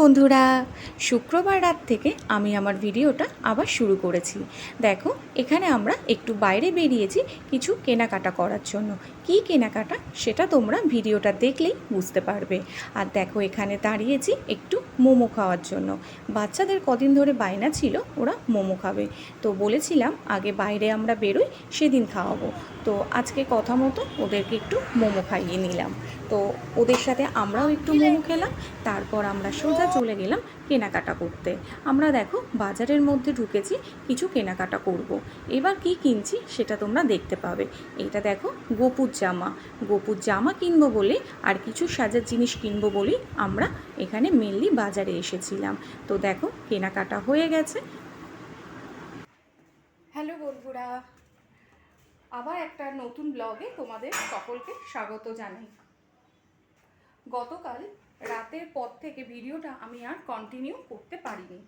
বন্ধুরা শুক্রবার রাত থেকে আমি আমার ভিডিওটা আবার শুরু করেছি। দেখো, এখানে আমরা একটু বাইরে বেরিয়েছি কিছু কেনাকাটা করার জন্য। কি কেনাকাটা? সেটা তোমরা ভিডিওটা দেখলেই বুঝতে পারবে। আর দেখো, এখানে দাঁড়িয়েছি একটু মোমো খাওয়ার জন্য। বাচ্চাদের কদিন ধরে বায়না ছিল, ওরা মোমো খাবে। তো বলেছিলাম, আগে বাইরে আমরা বেরোই, সেদিন খাওয়াবো। তো আজকে কথা মতো ওদেরকে একটু মোমো খাইয়ে নিলাম। তো ওদের সাথে আমরাও একটু মোমো খেলাম, তারপর আমরা সোজা চলে গেলাম কেনাকাটা করতে। আমরা দেখো, বাজারের মধ্যে ঢুকেছি, কিছু কেনাকাটা করব। এবার কি কিনছি সেটা তোমরা দেখতে পাবে। এটা দেখো, গোপুর জামা। গোপুর জামা কিনবো বলে আর কিছু সাজার জিনিস কিনবো বলেই আমরা এখানে মেনলি বাজারে এসেছিলাম। তো দেখো, কেনাকাটা হয়ে গেছে। হ্যালো বন্ধুরা, আবার একটা নতুন ব্লগে তোমাদের সকলকে স্বাগত জানাই। গতকাল রাতের পর থেকে ভিডিওটা আমি আর কন্টিনিউ করতে পারিনি।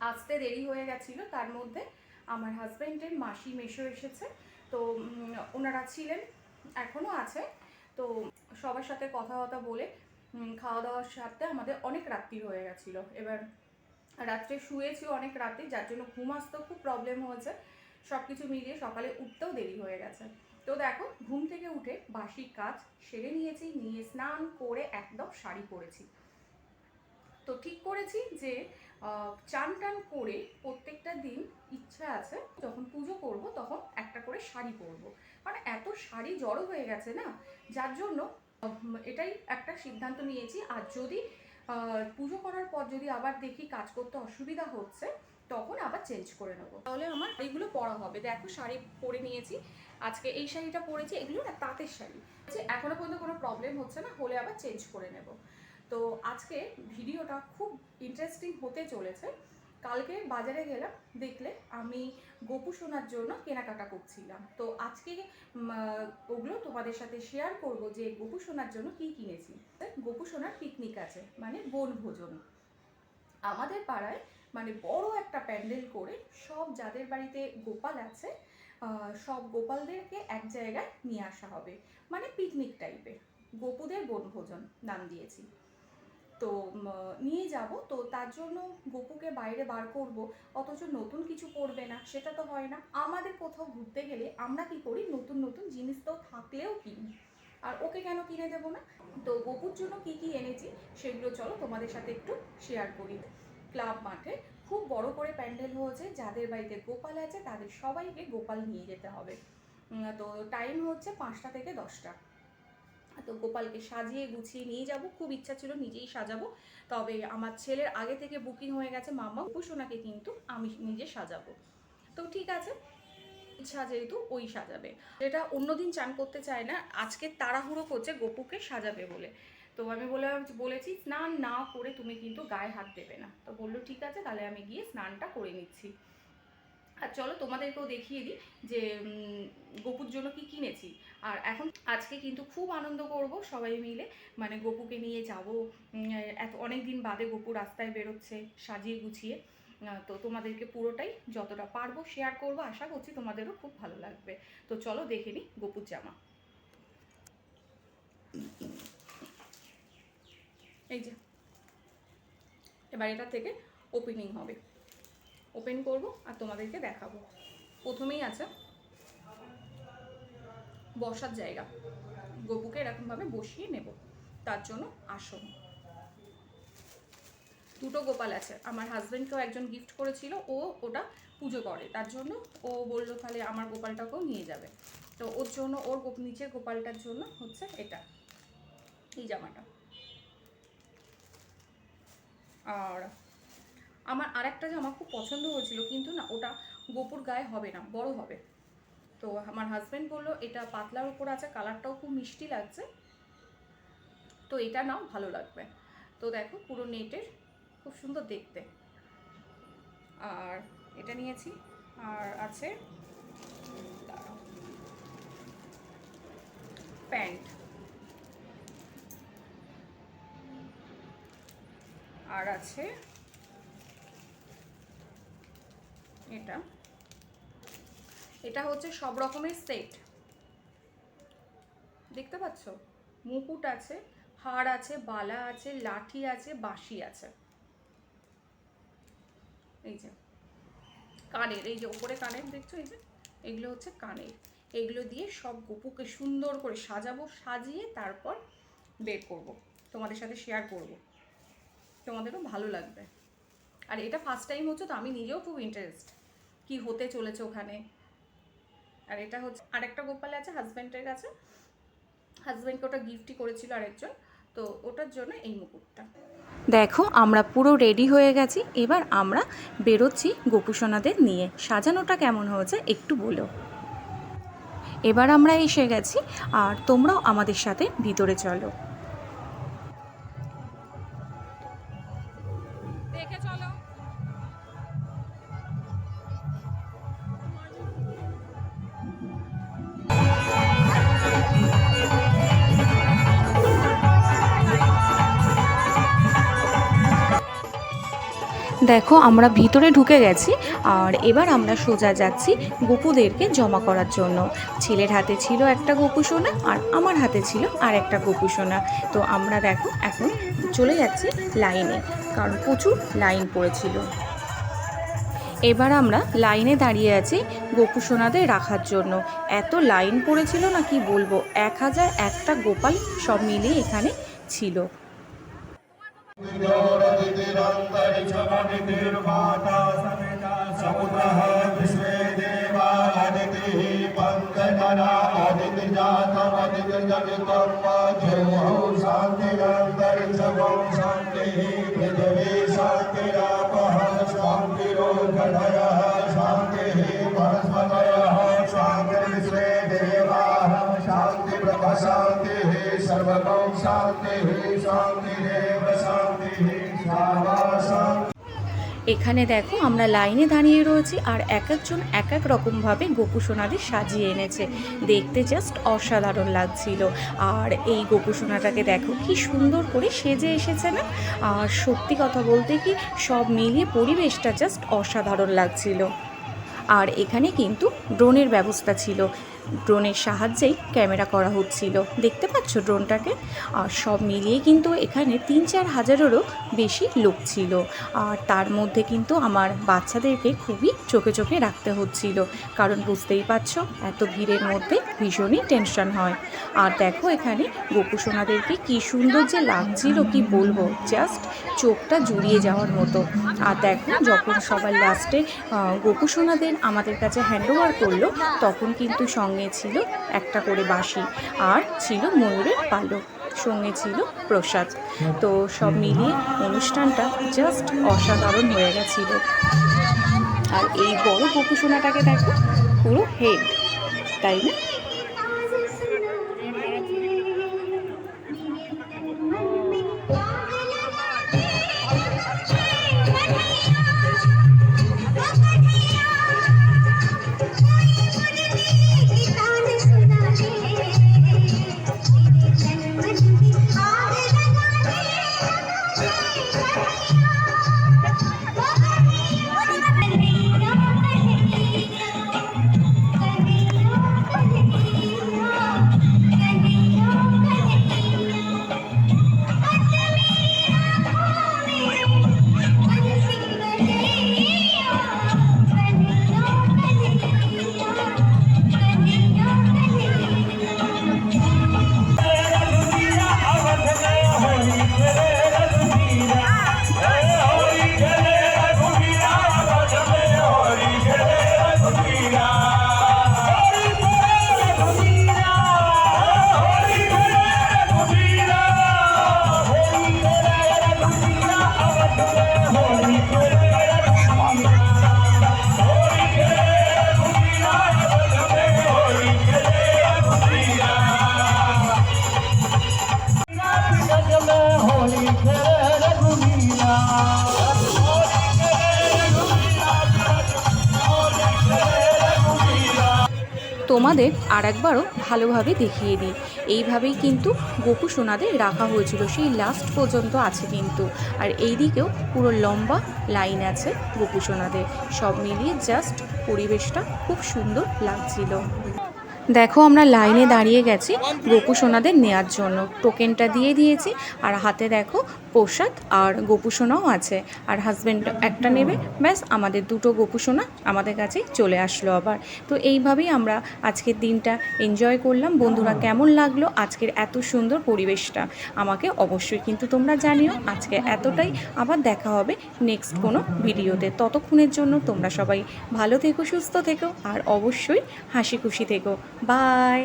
আসতে দেরি হয়ে গেছিল, তার মধ্যে আমার হাজব্যান্ডের মাসি মেশো এসেছে। তো ওনারা ছিলেন এখনও আছে। তো সবার সাথে কথা কথা বলে খাওয়া দাওয়ার সাথে আমাদের অনেক রাত্রি হয়ে গেছিল। এবার রাত্রে শুয়েছি অনেক রাতে, যার জন্য ঘুম আসতেও খুব প্রবলেম হয়েছে। সব কিছু মিলিয়ে সকালে উঠতেও দেরি হয়ে গেছে। তো দেখো, ঘুম থেকে উঠে বাসি কাজ সেরে নিয়েছি, নিয়ে স্নান করে একদম শাড়ি পরেছি। তো ঠিক করেছি যে চান টান করে প্রত্যেকটা দিন ইচ্ছা আছে, যখন পুজো করব তখন একটা করে শাড়ি পরবো। কারণ এত শাড়ি জড়ো হয়ে গেছে না, যার জন্য এটাই একটা সিদ্ধান্ত নিয়েছি। আর যদি পুজো করার পর যদি আবার দেখি কাজ করতে অসুবিধা হচ্ছে, তখন আবার চেঞ্জ করে নেব। তাহলে আমার এইগুলো পরা হবে। দেখো শাড়ি পরে নিয়েছি, আজকে এই শাড়িটা পরেছি, এগুলো না তাঁতের শাড়ি। যে এখনও পর্যন্ত কোনো প্রবলেম হচ্ছে না, হলে আবার চেঞ্জ করে নেব। তো আজকে ভিডিওটা খুব ইন্টারেস্টিং হতে চলেছে। কালকে বাজারে গেলাম, দেখলে আমি গোপু সোনার জন্য কেনাকাটা করছিলাম। তো আজকে ওগুলো তোমাদের সাথে শেয়ার করব যে গোপু সোনার জন্য কি কিনেছি। গোপু সোনার পিকনিক আছে মানে বনভোজন। আমাদের পাড়ায় মানে বড় একটা প্যান্ডেল করে সব যাদের বাড়িতে গোপাল আছে সব গোপালদেরকে এক জায়গায় নিয়ে আসা হবে। মানে পিকনিক টাইপের গোপুদের বনভোজন নাম দিয়েছি। তো নিয়ে যাব। তো তার জন্য গোপুকে বাইরে বার করব। অথচ নতুন কিছু করবে না, সেটা তো হয় না। আমাদের কোথাও ঘুরতে গেলে আমরা কি করি? নতুন নতুন জিনিস তো থাকলেও কিনি। আর ওকে কেন কিনে দেবো না? তো গোপুর জন্য কি কি এনেছি সেগুলো চলো তোমাদের সাথে একটু শেয়ার করি। ক্লাব মাঠে খুব বড় করে প্যান্ডেল হয়েছে। যাদের বাড়িতে গোপাল আছে, তাদের সবাইকে গোপাল নিয়ে যেতে হবে। তো টাইম হচ্ছে পাঁচটা থেকে দশটা। তো গোপালকে সাজিয়ে গুছিয়ে নিয়ে যাব। খুব ইচ্ছা ছিল নিজেই সাজাবো। তবে আমার ছেলের আগে থেকে বুকিং হয়ে গেছে মামা উপাসনাকে কিন্তু আমি নিজে সাজাবো। তো ঠিক আছে, ইচ্ছা যেহেতু ওই সাজাবে। যেটা অন্যদিন চান করতে চায় না, আজকে তাড়াহুড়ো করছে গোপুকে সাজাবে বলে। তো আমি বলে, বলেছি, স্নান না করে তুমি কিন্তু গায়ে হাত দেবে না। তো বলল, ঠিক আছে, তাহলে আমি গিয়ে স্নানটা করে নিচ্ছি। আর চলো তোমাদেরকেও দেখিয়ে দিই যে গোপুর জন্য কি কিনেছি। আর এখন আজকে কিন্তু খুব আনন্দ করব সবাই মিলে। মানে গোপুকে নিয়ে যাব এত অনেক দিন বাদে গোপু রাস্তায় বেরোচ্ছে সাজিয়ে গুছিয়ে। তো তোমাদেরকে পুরোটাই যতটা পারব শেয়ার করব, আশা করছি তোমাদেরও খুব ভালো লাগবে। তো চলো দেখে নিই গোপুর জামা। এই যে, এবার এটা থেকে ওপেনিং হবে। ওপেন করব আর তোমাদেরকে দেখাবো। প্রথমেই আছে বসার জায়গা। গপুকে এরকমভাবে বসিয়ে নেব। তার জন্য আসন। দুটো গোপাল আছে। আমার হাজব্যান্ডকেও একজন গিফট করেছিল। ও ওটা পুজো করে। তার জন্য ও বলল, তাহলে আমার গোপালটাকেও নিয়ে যাবে। তো ওর জন্য, ওর নিচের গোপালটার জন্য হচ্ছে এটা। এই জামাটা। আর আমার আর একটা জামা খুব পছন্দ হয়েছিল, কিন্তু না, ওটা গোপুর গায়ে হবে না, বড় হবে। তো আমার হাজব্যান্ড বলল, এটা পাতলার উপর আছে কালারটাও খুব মিষ্টি লাগছে। তো এটা নাও, ভালো লাগবে। তো দেখো, পুরো নেটের খুব সুন্দর দেখতে। আর এটা নিয়েছি, আর আছে প্যান্ট। আর আছে এটা এটা হচ্ছে সব রকমের সেট দেখতে পাচ্ছ? মুকুট আছে, হার আছে, বালা আছে, লাঠি আছে, বাঁশি আছে। এই যে, কানের, এই যে ওপরে কানের দেখছ? এই যে, এগুলো হচ্ছে কানের। এগুলো দিয়ে সব গপুকে সুন্দর করে সাজাবো, সাজিয়ে তারপর বের করব। তোমাদের সাথে শেয়ার করব। তোমাদেরও ভালো লাগবে। আর এটা ফার্স্ট টাইম হচ্ছে তো আমি নিজেও খুব ইন্টারেস্ট কি হতে চলেছে ওখানে? আর এটা হচ্ছে, আরেকটা গোপালে আছে হাজব্যান্ডের কাছে। হাজব্যান্ডকে ওটা গিফটই করেছিল আরেকজন। তো ওটার জন্য এই মুকুটটা। দেখো, আমরা পুরো রেডি হয়ে গেছি। এবার আমরা বেরোচ্ছি গোপুসোনাদের নিয়ে। সাজানোটা কেমন হয়েছে একটু বলো। এবার আমরা এসে গেছি, আর তোমরাও আমাদের সাথে ভিতরে চলো। দেখো, আমরা ভিতরে ঢুকে গেছি আর এবার আমরা সোজা যাচ্ছি গপুদেরকে জমা করার জন্য। ছেলের হাতে ছিল একটা গপু সোনা আর আমার হাতে ছিল আর একটা গপু সোনা। তো আমরা দেখো, এখন চলে যাচ্ছি লাইনে, কারণ প্রচুর লাইন পড়েছিল। এবার আমরা লাইনে দাঁড়িয়ে আছি গোপু সোনাদের রাখার জন্য। এত লাইন পড়েছিল না কি বলব? এক হাজার একটা গোপাল সব মিলিয়ে এখানে ছিল। समुद्रः विश्वे देवा अदितिः पङ्कजना अदितिजातमदितिजनितं वाजोहौ शान्तिरन्तरिक्षमं शान्तिः पृथिवी शान्तिरापः शान्तिरोषधयः शान्तिः वनस्पतयः शान्तिर्विश्वे देवाः शान्तिब्रह्म शान्तिः सर्वगौ शान्तिः शान्तिरेव এখানে দেখো, আমরা লাইনে দাঁড়িয়ে রয়েছি আর এক একজন এক এক রকমভাবে গোপু সোনাদের সাজিয়ে এনেছে। দেখতে জাস্ট অসাধারণ লাগছিল। আর এই গোপু সোনাটাকে দেখো, কি সুন্দর করে সেজে এসেছে না? আর সত্যি কথা বলতে কি, সব মিলিয়ে পরিবেশটা জাস্ট অসাধারণ লাগছিল। আর এখানে কিন্তু ড্রোনের ব্যবস্থা ছিল। ড্রোনের সাহায্যেই ক্যামেরা করা হচ্ছিল। দেখতে পাচ্ছ ড্রোনটাকে? আর সব মিলিয়ে কিন্তু এখানে তিন চার হাজারেরও বেশি লোক ছিল। আর তার মধ্যে কিন্তু আমার বাচ্চাদেরকে খুবই চোখে চোখে রাখতে হচ্ছিল। কারণ বুঝতেই পারছ, এত ভিড়ের মধ্যে ভীষণই টেনশন হয়। আর দেখো এখানে গোপুসোনাদেরকে কি সুন্দর যে লাগছিল, কি বলব? জাস্ট চোখটা জুড়িয়ে যাওয়ার মতো। আর দেখো, যখন সবার লাস্টে গোপুসোনাদের আমাদের কাছে হ্যান্ডওভার করল, তখন কিন্তু সঙ্গে ছিল একটা করে বাঁশি আর ছিল ময়ূরের পালক, সঙ্গে ছিল প্রসাদ। তো সব মিলিয়ে অনুষ্ঠানটা জাস্ট অসাধারণ হয়ে গেছিল। আর এই বড় গোপুসোনাটাকে দেখো, পুরো হেড তাই না? তোমাদের আর একবারও ভালোভাবে দেখিয়ে দিই। এইভাবেই কিন্তু গোপু সোনাদের রাখা হয়েছিল। সেই লাস্ট পর্যন্ত আছে কিন্তু। আর এই দিকেও পুরো লম্বা লাইন আছে গোপু সোনাদের। সব মিলিয়ে জাস্ট পরিবেশটা খুব সুন্দর লাগছিল। দেখো আমরা লাইনে দাঁড়িয়ে গেছি গোপু সোনাদের নেয়ার জন্য। টোকেনটা দিয়ে দিয়েছি। আর হাতে দেখো প্রসাদ আর গোপু সোনাও আছে। আর হাজব্যান্ড একটা নেবে, ব্যাস আমাদের দুটো গোপু সোনা আমাদের কাছে চলে আসলো আবার। তো এইভাবেই আমরা আজকের দিনটা এনজয় করলাম। বন্ধুরা, কেমন লাগল আজকের এত সুন্দর পরিবেশটা? আমাকে অবশ্যই কিন্তু তোমরা জানিও। আজকে এতটাই। আবার দেখা হবে নেক্সট কোনো ভিডিওতে। ততক্ষণের জন্য তোমরা সবাই ভালো থেকো, সুস্থ থেকো, আর অবশ্যই হাসি খুশি থেকো। বাই